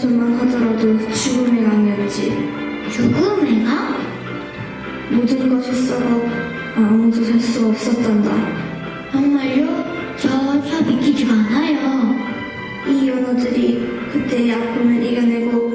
전만 하더라도 죽음의 강렬이지. 죽음의 강? 모든 것이 썩어 아무도 살 수 없었단다. 정말요? 저 사비키지가 않아요. 이 연어들이 그때의 아픔을 이겨내고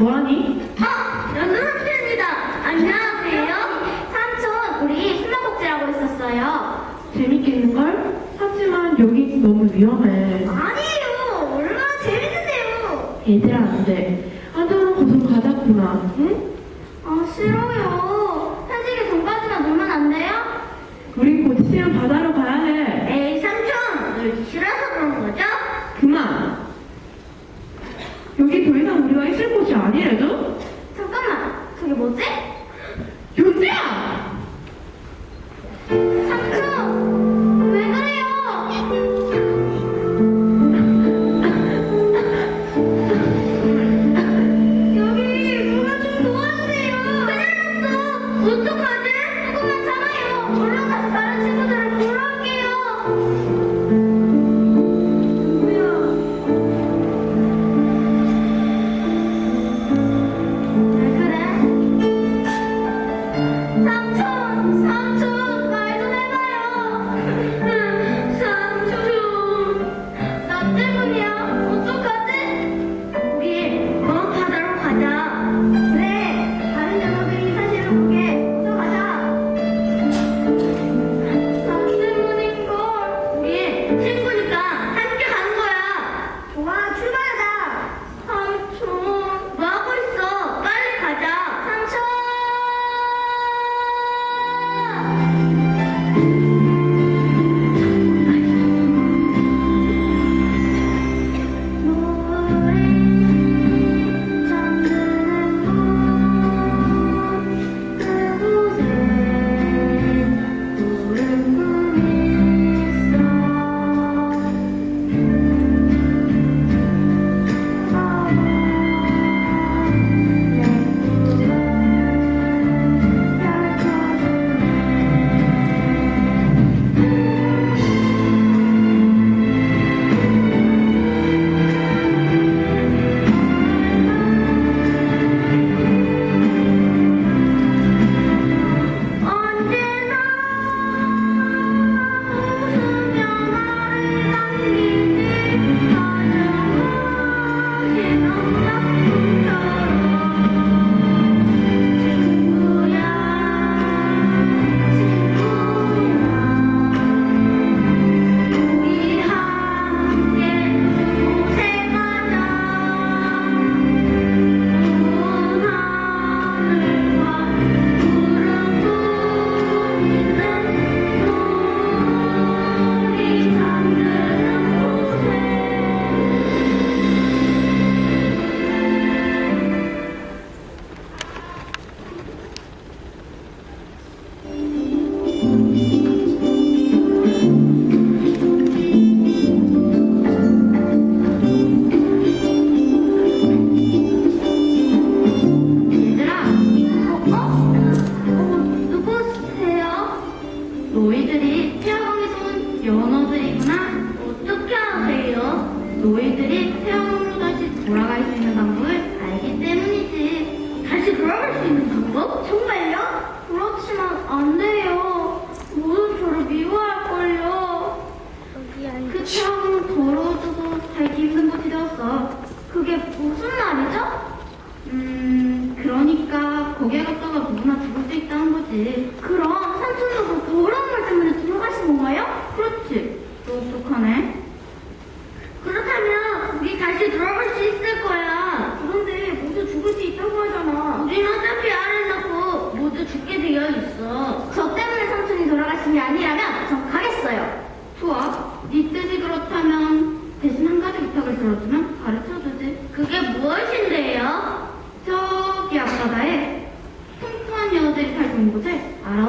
뭐하니? 어! 아, 연두사투입니다. 안녕하세요. 삼촌, 우리 숨바꼭질하고 했었어요. 재밌겠는걸? 하지만 여기 너무 위험해. 졸려가서 다른 친구들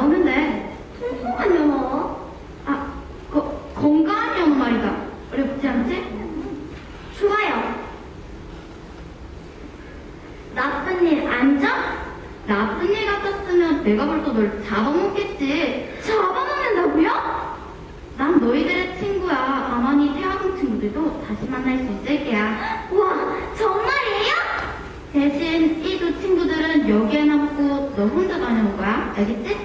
나오면 돼. 통통한 영어. 아, 거, 건강한 영어 말이다. 어렵지 않지? 좋아요. 나쁜 일 아니죠? 나쁜 일 같았으면 내가 벌써 널 잡아먹겠지. 잡아먹는다고요? 난 너희들의 친구야. 가만히 태화궁 친구들도 다시 만날 수 있을 게야. 우와 정말이에요? 대신 이 두 친구들은 여기에 남고 너 혼자 다녀온 거야. 알겠지?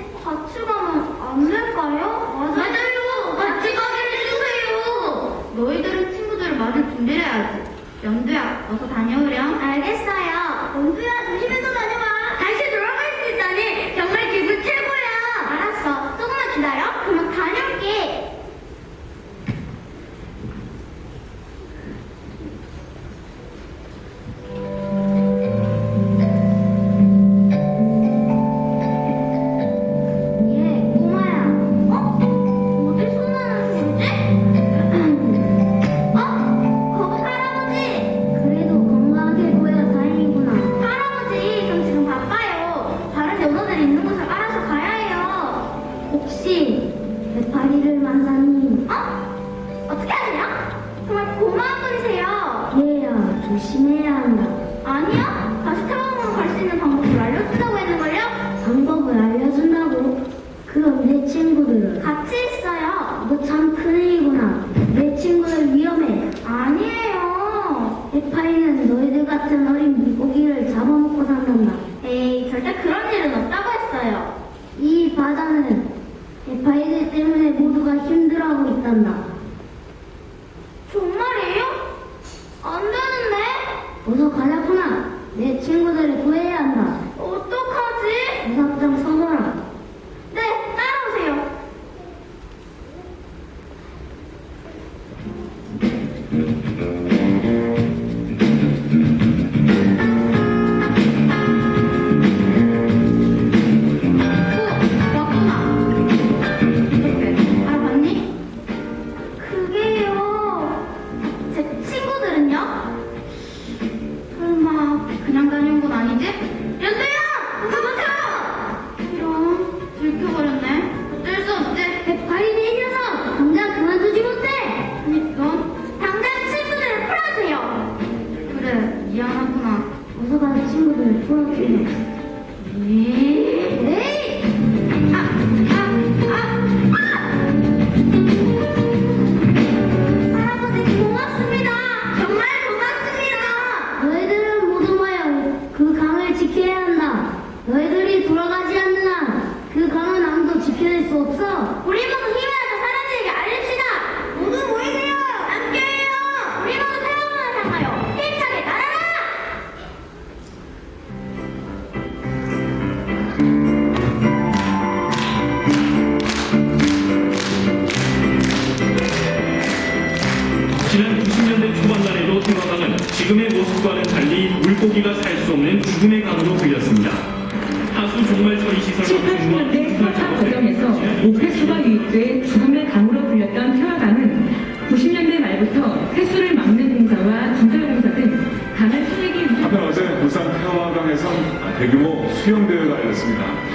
열심히 해야 한다. 아니야. 다시 타워만 갈 수 있는 방법을 알려준다고 했는걸요? 방법을 알려준다고? 그럼 내 친구들은? 같이 있어요. 너 참 큰일이구나. 내 친구들 위험해. 아니에요. 에파이는 너희들 같은 어린 물고기를 잡아먹고 산단다. 에이, 절대 그런 일은 없다고 했어요. 이 바다는 에파이들 때문에 모두가 힘들어하고 있단다. Hum.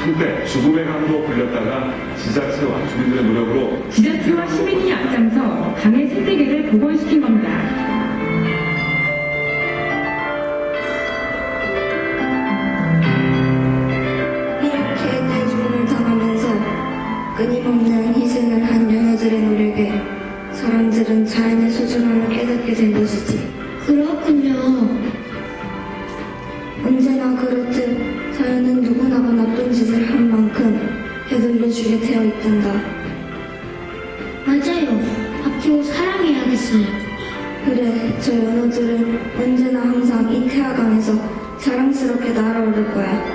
그때 죽음의 강으로 불렸다가 지자체와 주민들의 노력으로 지자체와 시민이 앞장서 강의 생태계를 복원시킨 겁니다. 연어들은 언제나 항상 이 태화강에서 자랑스럽게 날아오를 거야.